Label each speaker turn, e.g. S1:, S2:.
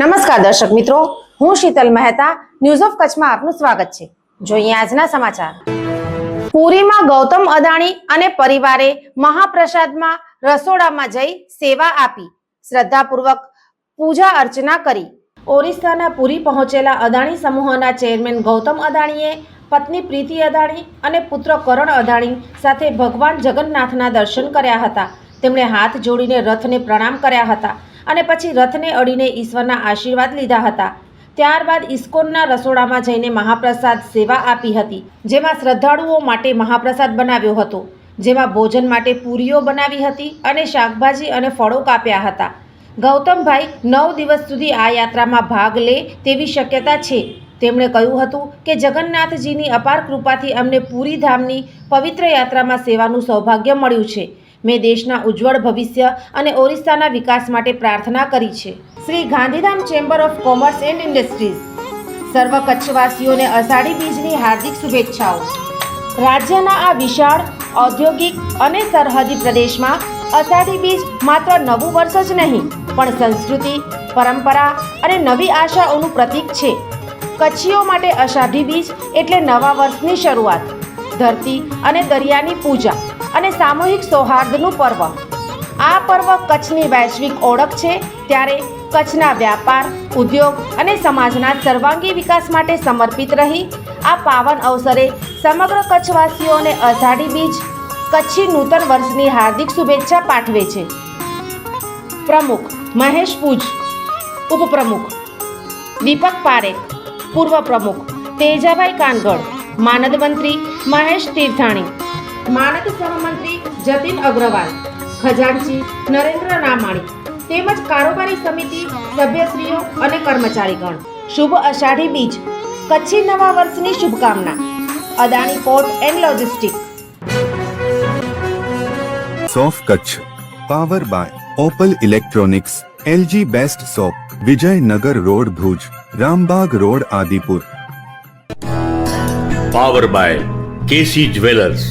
S1: નમસ્કાર દર્શક મિત્રો, હું શીતલ મહેતા ન્યૂઝ ઓફ કચ્છમાં આપનું સ્વાગત છે. જોઈએ આજના સમાચાર. પુરીમાં ગૌતમ અદાણી અને પરિવારે મહાપ્રસાદમાં રસોડામાં જઈ સેવા આપી. શ્રદ્ધાપૂર્વક પૂજા અર્ચના કરી. ઓરિસ્સાના પુરી પહોંચેલા અદાણી સમૂહના ચેરમેન ગૌતમ અદાણીએ પત્ની પ્રીતિ અદાણી અને પુત્ર કરણ અદાણી સાથે ભગવાન જગન્નાથના દર્શન કર્યા હતા. તેમણે હાથ જોડીને રથને પ્રણામ કર્યા હતા અને પછી રથને અડીને ઈશ્વરના આશીર્વાદ લીધા હતા. ત્યારબાદ ઇસ્કોનના રસોડામાં જઈને મહાપ્રસાદ સેવા આપી હતી, જેમાં શ્રદ્ધાળુઓ માટે મહાપ્રસાદ બનાવ્યો હતો, જેમાં ભોજન માટે પૂરીઓ બનાવી હતી અને શાકભાજી અને ફળો કાપ્યા હતા. ગૌતમભાઈ નવ દિવસ સુધી આ યાત્રામાં ભાગ લે તેવી શક્યતા છે. તેમણે કહ્યું હતું કે જગન્નાથજીની અપાર કૃપાથી અમને પૂરી ધામની પવિત્ર યાત્રામાં સેવાનું સૌભાગ્ય મળ્યું છે. મેં દેશના ઉજ્જવળ ભવિષ્ય અને ઓરિસ્સાના વિકાસ માટે પ્રાર્થના કરી છે. Shri Gandhidham chamber of commerce and industries. સર્વ કચ્છવાસીઓને અષાઢી બીજની હાર્દિક શુભેચ્છાઓ. રાજ્યના આ વિશાળ, ઔદ્યોગિક અને સરહદી પ્રદેશમાં અષાઢી બીજ માત્ર નવું વર્ષ જ નહીં, પણ સંસ્કૃતિ, પરંપરા અને નવી આશાઓનું પ્રતીક છે. કચ્છીઓ માટે અષાઢી બીજ એટલે નવા વર્ષની શરૂઆત, ધરતી અને દરિયાની પૂજા. અને સામૂહિક સૌહાર્દનું પર્વ. આ પર્વ કચ્છની વૈશ્વિક ઓળખ છે, ત્યારે કચ્છના વ્યાપાર, ઉદ્યોગ અને સમાજના સર્વાંગી વિકાસ માટે સમર્પિત રહી. આ પાવન અવસરે સમગ્ર કચ્છવાસીઓને અષાઢી બીજ કચ્છી નૂતન વર્ષની હાર્દિક શુભેચ્છા પાઠવે છે. પ્રમુખ મહેશ પૂજ, ઉપપ્રમુખ દીપક પારેખ, પૂર્વ પ્રમુખ તેજાભાઈ કાનગડ, માનદ મંત્રી મહેશ તીર્થાણી માનદ સહમંત્રી જતીન અગ્રવાલ ખજાનચી નરેન્દ્ર રામાણી તેમજ કારોબારી સમિતિ સભ્યશ્રીઓ અને કર્મચારીગણ. શુભ અષાઢી બીજ કચ્છી નવા વર્ષની શુભકામના. Adani port and logistic
S2: સોફ Kutch power by Opal electronics LG best shop Vijaynagar road Bhuj Rambag road Adipur.
S3: Power by KC jewellers.